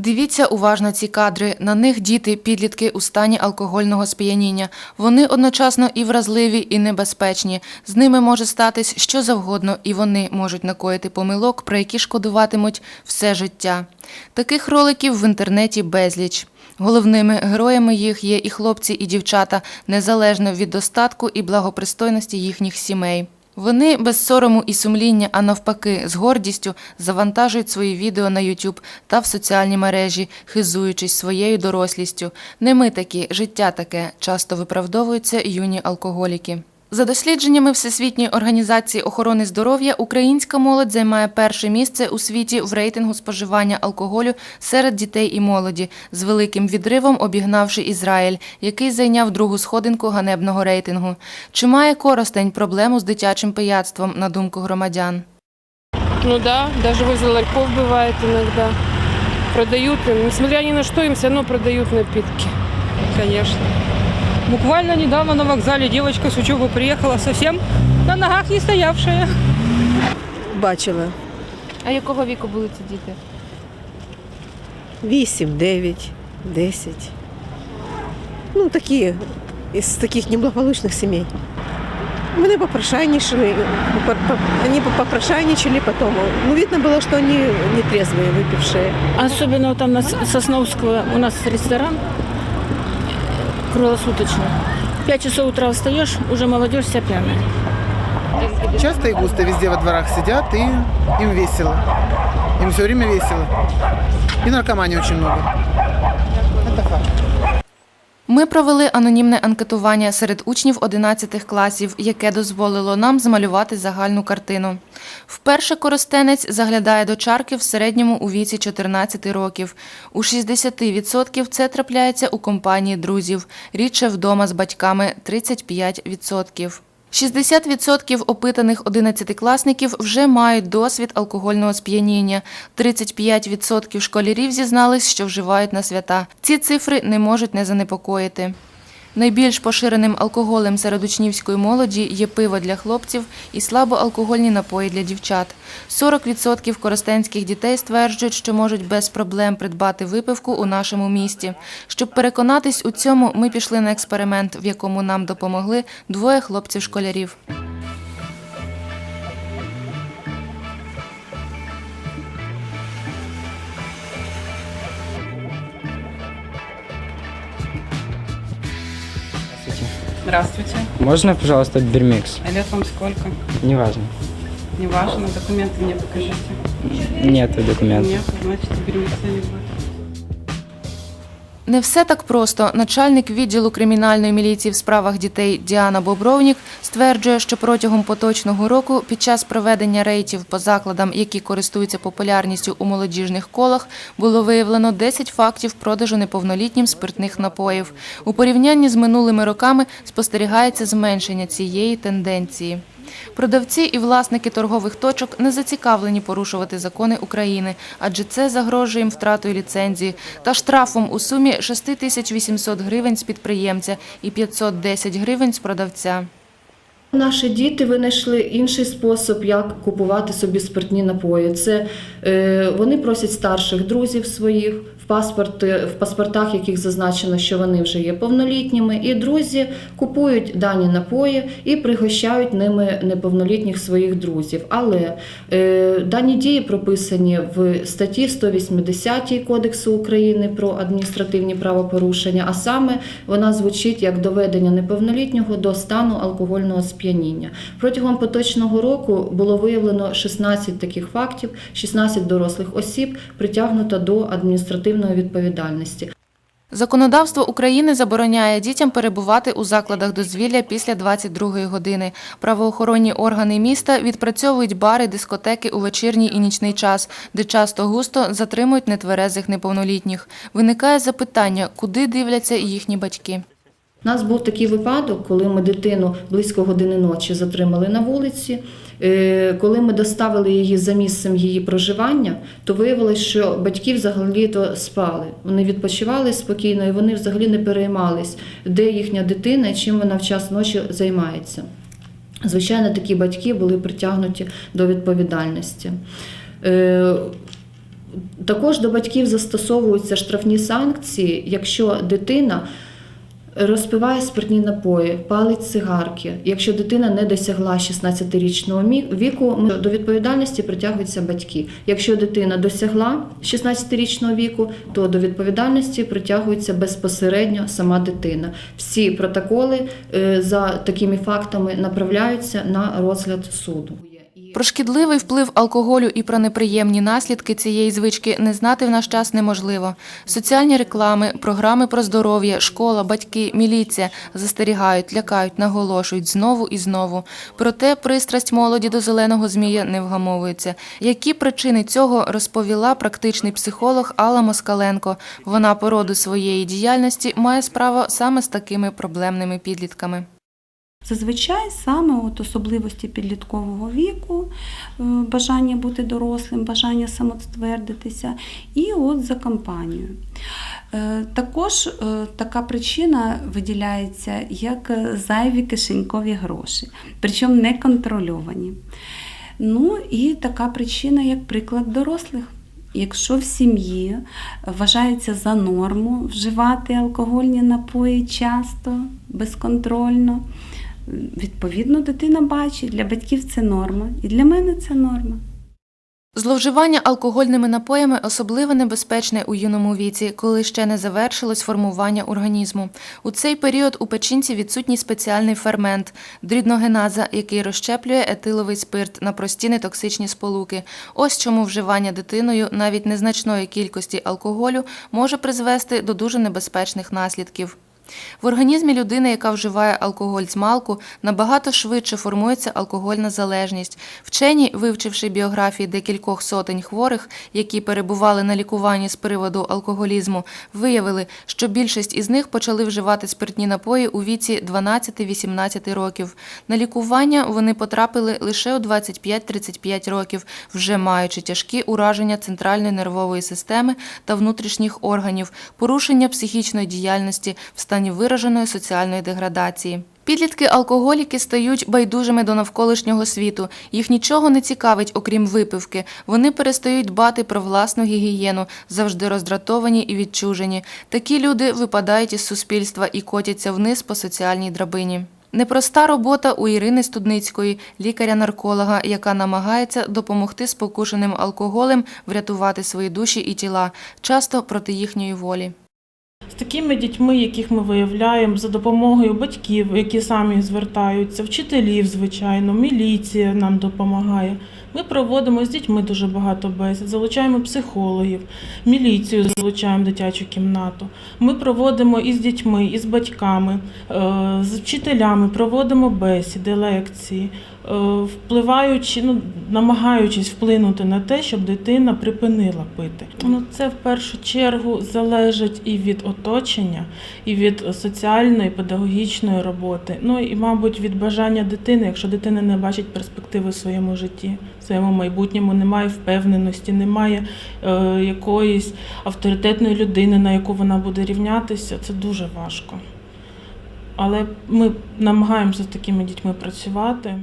Дивіться уважно ці кадри. На них діти, підлітки у стані алкогольного сп'яніння. Вони одночасно і вразливі, і небезпечні. З ними може статись що завгодно, і вони можуть накоїти помилок, про які шкодуватимуть все життя. Таких роликів в інтернеті безліч. Головними героями їх є і хлопці, і дівчата, незалежно від достатку і благопристойності їхніх сімей. Вони без сорому і сумління, а навпаки, з гордістю завантажують свої відео на YouTube та в соціальні мережі, хизуючись своєю дорослістю. Не ми такі, життя таке, часто виправдовуються юні алкоголіки. За дослідженнями Всесвітньої організації охорони здоров'я, українська молодь займає перше місце у світі в рейтингу споживання алкоголю серед дітей і молоді, з великим відривом обігнавши Ізраїль, який зайняв другу сходинку ганебного рейтингу. Чи має Коростень проблему з дитячим пияцтвом, на думку громадян? Ну да, даже возле ларьков бывает иногда. Продают, им, несмотря ни на что, им все равно продают напитки. Конечно. Буквально недавно на вокзале девочка с учебы приехала совсем на ногах не стоявшая. Бачила. А якого віку були ці діти? 8, 9, 10. Ну, такі, із таких неблагополучних сімей. Вони попрошайничали, по- по- они попрошайничали потом. Ну, видно было, что они нетрезвые, выпившие. Особенно вот там на С- Сосновского у нас ресторан круглосуточный. В 5 часов утра встаешь, уже молодежь вся пьяная. Часто и густо везде во дворах сидят, и им весело. Им все время весело. И наркомании очень много. Ми провели анонімне анкетування серед учнів 11 класів, яке дозволило нам змалювати загальну картину. Вперше коростенець заглядає до чарки в середньому у віці 14 років. У 60% це трапляється у компанії друзів, рідше вдома з батьками 35%. 60% опитаних 11-класників вже мають досвід алкогольного сп'яніння. 35% школярів зізнались, що вживають на свята. Ці цифри не можуть не занепокоїти. Найбільш поширеним алкоголем серед учнівської молоді є пиво для хлопців і слабоалкогольні напої для дівчат. 40% коростенських дітей стверджують, що можуть без проблем придбати випивку у нашому місті. Щоб переконатись у цьому, ми пішли на експеримент, в якому нам допомогли двоє хлопців-школярів. Здравствуйте. Можно, пожалуйста, Бермикс? А лет вам сколько? Неважно. Не важно, документы мне покажите. Нет документов. Нет, значит, бермикса не будет. Не все так просто. Начальник відділу кримінальної міліції в справах дітей Діана Бобровнік стверджує, що протягом поточного року під час проведення рейтів по закладам, які користуються популярністю у молодіжних колах, було виявлено 10 фактів продажу неповнолітнім спиртних напоїв. У порівнянні з минулими роками спостерігається зменшення цієї тенденції. Продавці і власники торгових точок не зацікавлені порушувати закони України, адже це загрожує їм втратою ліцензії та штрафом у сумі 6800 гривень з підприємця і 510 гривень з продавця. Наші діти винайшли інший спосіб, як купувати собі спиртні напої. Це е, вони просять старших друзів своїх в паспорт, в паспортах, яких зазначено, що вони вже є повнолітніми, і друзі купують дані напої і пригощають ними неповнолітніх своїх друзів. Але е, дані дії прописані в статті 180 Кодексу України про адміністративні правопорушення, а саме вона звучить як доведення неповнолітнього до стану алкогольного сп'яніння. Протягом поточного року було виявлено 16 таких фактів, 16 дорослих осіб притягнуто до адміністративної відповідальності. Законодавство України забороняє дітям перебувати у закладах дозвілля після 22-ї години. Правоохоронні органи міста відпрацьовують бари, дискотеки у вечірній і нічний час, де часто густо затримують нетверезих неповнолітніх. Виникає запитання, куди дивляться їхні батьки. У нас був такий випадок, коли ми дитину близько години ночі затримали на вулиці. Е, Коли ми доставили її за місцем її проживання, то виявилось, що батьки взагалі то спали. Вони відпочивали спокійно і вони взагалі не переймались, де їхня дитина і чим вона в час ночі займається. Звичайно, такі батьки були притягнуті до відповідальності. Е, Також до батьків застосовуються штрафні санкції, якщо дитина розпиває спиртні напої, палить цигарки. Якщо дитина не досягла 16-річного віку, до відповідальності притягуються батьки. Якщо дитина досягла 16-річного віку, то до відповідальності притягується безпосередньо сама дитина. Всі протоколи е, за такими фактами направляються на розгляд суду. Про шкідливий вплив алкоголю і про неприємні наслідки цієї звички не знати в наш час неможливо. Соціальні реклами, програми про здоров'я, школа, батьки, міліція застерігають, лякають, наголошують знову і знову. Проте пристрасть молоді до зеленого змія не вгамовується. Які причини цього розповіла практичний психолог Алла Москаленко. Вона по роду своєї діяльності має справу саме з такими проблемними підлітками. Зазвичай саме от особливості підліткового віку, е, бажання бути дорослим, бажання самоствердитися, і от за компанію. Е, Також е, така причина виділяється як зайві кишенькові гроші, причому не контрольовані. Ну і така причина, як приклад дорослих. Якщо в сім'ї вважається за норму вживати алкогольні напої часто, безконтрольно, відповідно, дитина бачить, для батьків це норма, і для мене це норма. Зловживання алкогольними напоями особливо небезпечне у юному віці, коли ще не завершилось формування організму. У цей період у печінці відсутній спеціальний фермент дрібногеназа, який розщеплює етиловий спирт на прості нетоксичні сполуки. Ось чому вживання дитиною навіть незначної кількості алкоголю може призвести до дуже небезпечних наслідків. В організмі людини, яка вживає алкоголь з малку, набагато швидше формується алкогольна залежність. Вчені, вивчивши біографії декількох сотень хворих, які перебували на лікуванні з приводу алкоголізму, виявили, що більшість із них почали вживати спиртні напої у віці 12-18 років. На лікування вони потрапили лише у 25-35 років, вже маючи тяжкі ураження центральної нервової системи та внутрішніх органів, порушення психічної діяльності в стані вираженої соціальної деградації. Підлітки-алкоголіки стають байдужими до навколишнього світу. Їх нічого не цікавить, окрім випивки. Вони перестають дбати про власну гігієну, завжди роздратовані і відчужені. Такі люди випадають із суспільства і котяться вниз по соціальній драбині. Непроста робота у Ірини Студницької, лікаря-нарколога, яка намагається допомогти спокушеним алкоголем врятувати свої душі і тіла, часто проти їхньої волі. Такими дітьми, яких ми виявляємо за допомогою батьків, які самі звертаються, вчителів, звичайно, міліція нам допомагає. Ми проводимо з дітьми дуже багато бесід, залучаємо психологів, міліцію залучаємо дитячу кімнату. Ми проводимо і з дітьми, і з батьками, е, з вчителями, проводимо бесіди, лекції, впливаючи, ну, намагаючись вплинути на те, щоб дитина припинила пити. Ну, це в першу чергу залежить і від оточення, і від соціальної, педагогічної роботи. Ну і, мабуть, від бажання дитини, якщо дитина не бачить перспективи в своєму житті, в своєму майбутньому, немає впевненості, немає е, якоїсь авторитетної людини, на яку вона буде рівнятися, це дуже важко. Але ми намагаємося з такими дітьми працювати.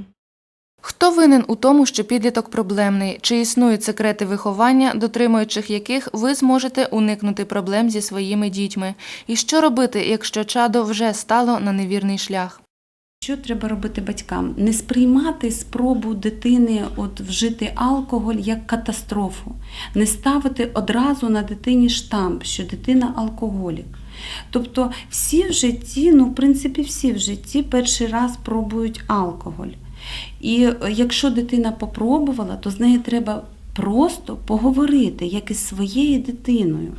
Хто винен у тому, що підліток проблемний? Чи існують секрети виховання, дотримуючих яких ви зможете уникнути проблем зі своїми дітьми? І що робити, якщо чадо вже стало на невірний шлях? Що треба робити батькам? Не сприймати спробу дитини от вжити алкоголь як катастрофу, не ставити одразу на дитині штамп, що дитина алкоголік. Тобто всі в житті, ну в принципі, всі в житті перший раз пробують алкоголь. І е, якщо дитина попробувала, то з нею треба просто поговорити, як із своєю дитиною.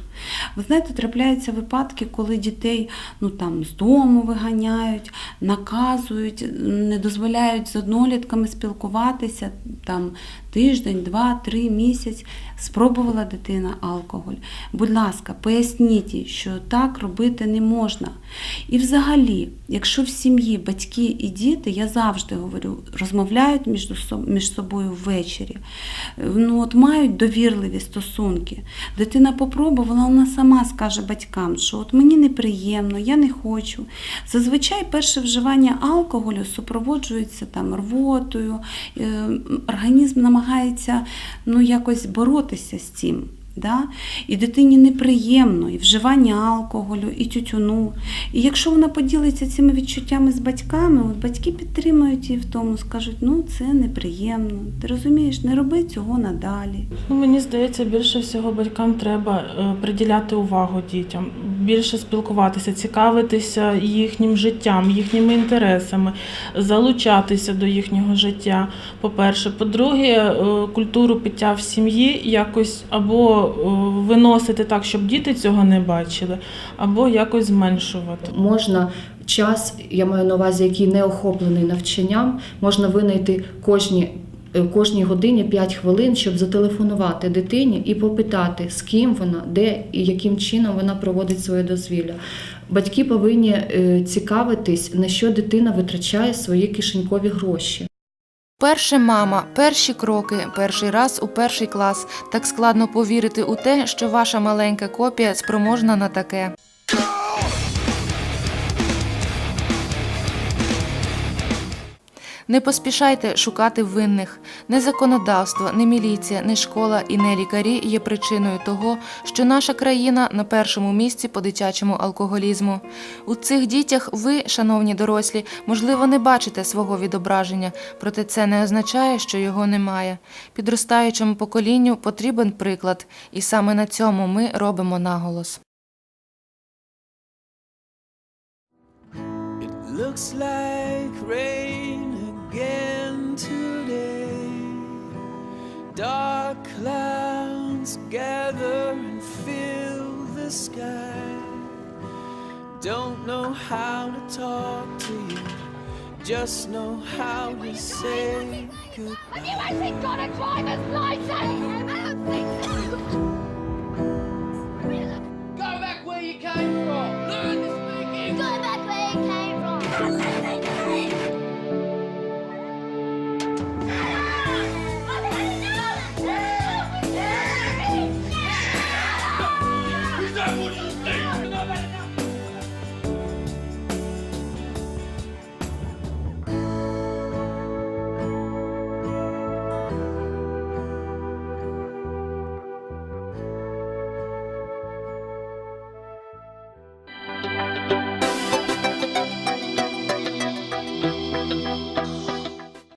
Ви знаєте, трапляються випадки, коли дітей ну, там, з дому виганяють, наказують, не дозволяють з однолітками спілкуватися там, тиждень, два, три місяць. Спробувала дитина алкоголь. Будь ласка, поясніть, що так робити не можна. І взагалі, якщо в сім'ї батьки і діти, я завжди говорю, розмовляють між, собою ввечері, ну, от мають довірливі стосунки. Дитина попробувала, вона сама скаже батькам, що от мені неприємно, я не хочу. Зазвичай перше вживання алкоголю супроводжується там рвотою, е, організм намагається ну, якось боротися з цим. Да? І дитині неприємно, і вживання алкоголю, і тютюну. І якщо вона поділиться цими відчуттями з батьками, от батьки підтримують її в тому, скажуть, ну це неприємно. Ти розумієш, не роби цього надалі. Ну, мені здається, більше всього батькам треба е, приділяти увагу дітям, більше спілкуватися, цікавитися їхнім життям, їхніми інтересами, залучатися до їхнього життя. По-перше, по-друге, е, культуру пиття в сім'ї якось або е, виносити так, щоб діти цього не бачили, або якось зменшувати. Можна час, я маю на увазі, який не охоплений навчанням, можна винайти кожні. Е, Кожній годині 5 хвилин, щоб зателефонувати дитині і попитати, з ким вона, де і яким чином вона проводить своє дозвілля. Батьки повинні е, цікавитись, на що дитина витрачає свої кишенькові гроші. Перше мама, перші кроки, перший раз у перший клас. Так складно повірити у те, що ваша маленька копія спроможна на таке. Не поспішайте шукати винних. Не законодавство, не міліція, не школа і не лікарі є причиною того, що наша країна на першому місці по дитячому алкоголізму. У цих дітях ви, шановні дорослі, можливо, не бачите свого відображення, проте це не означає, що його немає. Підростаючому поколінню потрібен приклад, і саме на цьому ми робимо наголос. Looks like rain Dark clouds gather and fill the sky. Don't know how to talk to you, just know how to say goodbye. Have you actually got a driver's license? I don't think so. Go back where you came from.